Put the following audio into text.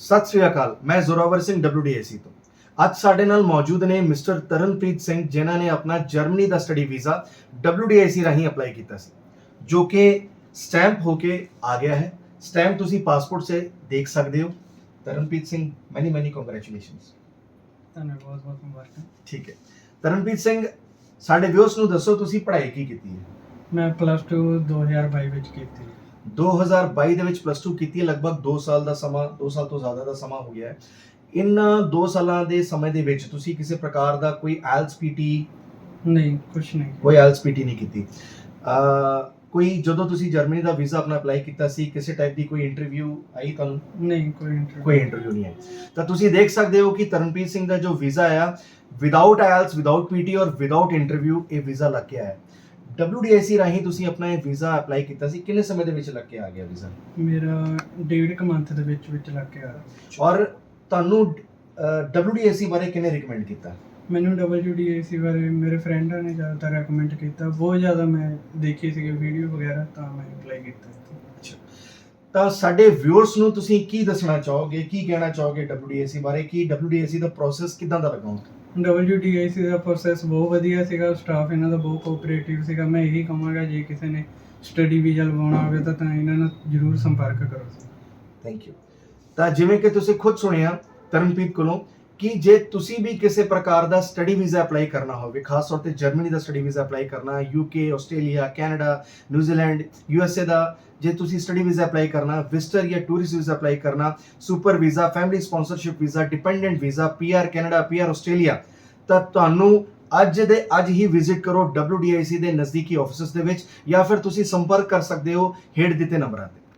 ਸਤਿ ਸ੍ਰੀ ਅਕਾਲ ਮੈਂ ਜ਼ੋਰਾਵਰ ਸਿੰਘ WDAC ਤੋਂ। ਅੱਜ ਸਾਡੇ ਨਾਲ ਮੌਜੂਦ ਨੇ ਮਿਸਟਰ ਤਰਨਪ੍ਰੀਤ ਸਿੰਘ ਜਿਨ੍ਹਾਂ ਨੇ ਆਪਣਾ ਜਰਮਨੀ ਦਾ ਸਟੱਡੀ ਵੀਜ਼ਾ WDAC ਰਾਹੀਂ ਅਪਲਾਈ ਕੀਤਾ ਸੀ ਜੋ ਕਿ ਸਟੈਂਪ ਹੋ ਕੇ ਆ ਗਿਆ ਹੈ। ਸਟੈਂਪ ਤੁਸੀਂ ਪਾਸਪੋਰਟ ਸੇ ਦੇਖ ਸਕਦੇ ਹੋ। Taranpreet Singh many many congratulations ਤੁਹਾਨੂੰ ਬਹੁਤ ਬਹੁਤ ਮੁਬਾਰਕਾਂ। ਠੀਕ ਹੈ। ਤਰਨਪ੍ਰੀਤ ਸਿੰਘ ਸਾਡੇ ਵਿਊਅਰਸ ਨੂੰ ਦੱਸੋ ਤੁਸੀਂ ਪੜ੍ਹਾਈ ਕੀ ਕੀਤੀ ਹੈ? ਮੈਂ ਪਲੱਸ 2 2022 ਵਿੱਚ ਕੀਤੀ 2022 ਦੇ ਵਿੱਚ ਪਲੱਸ 2 ਕੀਤੀ ਹੈ ਲਗਭਗ 2 ਸਾਲ ਦਾ ਸਮਾਂ 2 ਸਾਲ ਤੋਂ ਜ਼ਿਆਦਾ ਦਾ ਸਮਾਂ ਹੋ ਗਿਆ ਹੈ। ਇਨ 2 ਸਾਲਾਂ ਦੇ ਸਮੇਂ ਦੇ ਵਿੱਚ ਤੁਸੀਂ ਕਿਸੇ ਪ੍ਰਕਾਰ ਦਾ ਕੋਈ ਆਇਲਸ ਪੀਟੀ ਨਹੀਂ ਕੁਝ ਨਹੀਂ। ਕੋਈ ਆਇਲਸ ਪੀਟੀ ਨਹੀਂ ਕੀਤੀ। ਅ ਕੋਈ ਜਦੋਂ ਤੁਸੀਂ ਜਰਮਨੀ ਦਾ ਵੀਜ਼ਾ ਆਪਣਾ ਅਪਲਾਈ ਕੀਤਾ ਸੀ ਕਿਸੇ ਟਾਈਪ ਦੀ ਕੋਈ ਇੰਟਰਵਿਊ ਆਈ ਤੁਹਾਨੂੰ? ਨਹੀਂ ਕੋਈ ਇੰਟਰਵਿਊ ਕੋਈ ਇੰਟਰਵਿਊ ਨਹੀਂ ਹੈ ਤਾਂ ਤੁਸੀਂ ਦੇਖ ਸਕਦੇ ਹੋ ਕਿ ਤਰਨਪ੍ਰੀਤ ਸਿੰਘ ਦਾ ਜੋ ਵੀਜ਼ਾ ਆਇਆ ਵਿਦਆਊਟ ਆਇਲਸ ਵਿਦਆਊਟ ਪੀਟੀ ਔਰ ਵਿਦਆਊਟ ਇੰਟਰਵਿਊ ਇਹ ਵੀਜ਼ਾ ਲੱਗ ਕੇ ਆਇਆ। WDIC ਰਾਹੀਂ ਤੁਸੀਂ ਆਪਣਾ ਇਹ ਵੀਜ਼ਾ ਅਪਲਾਈ ਕੀਤਾ ਸੀ ਕਿੰਨੇ ਸਮੇਂ ਦੇ ਵਿੱਚ ਲੱਗ ਕੇ ਆ ਗਿਆ ਵੀਜ਼ਾ? ਮੇਰਾ ਡੇਢ ਕ ਮੰਥ ਦੇ ਵਿੱਚ ਵਿੱਚ ਲੱਗ ਗਿਆ ਔਰ ਤੁਹਾਨੂੰ WDIC ਬਾਰੇ ਕਿੰਨੇ ਰეკਮੈਂਡ ਕੀਤਾ? ਮੈਨੂੰ WDAC ਬਾਰੇ ਮੇਰੇ ਫਰੈਂਡਾਂ ਨੇ ਜ਼ਿਆਦਾਤਰ ਰეკਮੈਂਡ ਕੀਤਾ। ਬਹੁਤ ਜ਼ਿਆਦਾ ਮੈਂ ਦੇਖੀ ਸੀਗੀ ਵੀਡੀਓ ਵਗੈਰਾ ਤਾਂ ਮੈਂ ਅਪਲਾਈ ਕੀਤਾ। ਤਾਂ ਸਾਡੇ ਵਿਊਅਰਸ ਨੂੰ ਤੁਸੀਂ ਕੀ ਦੱਸਣਾ ਚਾਹੋਗੇ ਕੀ ਕਹਿਣਾ ਚਾਹੋਗੇ WDIC ਬਾਰੇ? ਕੀ WDIC ਦਾ ਪ੍ਰੋਸੈਸ ਕਿਦਾਂ ਦਾ ਲਗਾਉਂਦਾ WDAC ਦਾ ਪ੍ਰੋਸੈਸ ਬਹੁਤ ਵਧੀਆ ਸੀਗਾ ਸਟਾਫ ਇਹਨਾਂ ਦਾ ਬਹੁਤ ਕੋਆਪਰੇਟਿਵ ਸੀਗਾ, ਮੈਂ ਇਹੀ ਕਹਾਂਗਾ ਜੇ ਕਿਸੇ ਨੇ ਸਟੱਡੀ ਵੀਜ਼ਾ ਲਵਾਉਣਾ ਹੋਵੇ ਤਾਂ ਤਾਂ ਇਹਨਾਂ ਨਾਲ ਜ਼ਰੂਰ ਸੰਪਰਕ ਕਰੋ। ਥੈਂਕ ਯੂ ਤਾਂ ਜਿਵੇਂ ਕਿ ਤੁਸੀਂ ਖੁਦ ਸੁਣਿਆ, ਤਰਨਪ੍ਰੀਤ ਕੋਲੋਂ ਕਿ ਜੇ ਤੁਸੀਂ ਵੀ ਕਿਸੇ ਪ੍ਰਕਾਰ ਦਾ ਸਟੱਡੀ ਵੀਜ਼ਾ ਅਪਲਾਈ ਕਰਨਾ ਹੋਵੇ, ਖਾਸ ਤੌਰ ਤੇ ਜਰਮਨੀ ਦਾ ਸਟੱਡੀ ਵੀਜ਼ਾ ਅਪਲਾਈ ਕਰਨਾ UK Australia, Canada New Zealand USA ਦਾ, ਜੇ ਤੁਸੀਂ ਸਟੱਡੀ ਵੀਜ਼ਾ ਅਪਲਾਈ ਕਰਨਾ, ਵਿਜ਼ਟਰ ਜਾਂ ਟੂਰਿਸਟ ਵੀਜ਼ਾ ਅਪਲਾਈ ਕਰਨਾ, super visa, family sponsorship visa, dependent visa PR Canada PR Australia, ਤਾਂ ਤੁਹਾਨੂੰ ਅੱਜ ਦੇ ਅੱਜ ਹੀ ਵਿਜ਼ਿਟ ਕਰੋ WDIC ਦੇ ਨਜ਼ਦੀਕੀ ਆਫਿਸਿਸ ਦੇ ਵਿੱਚ ਜਾਂ ਫਿਰ ਤੁਸੀਂ ਸੰਪਰਕ ਕਰ ਸਕਦੇ ਹੋ ਹੇਠ ਦਿੱਤੇ ਨੰਬਰਾਂ ਤੇ।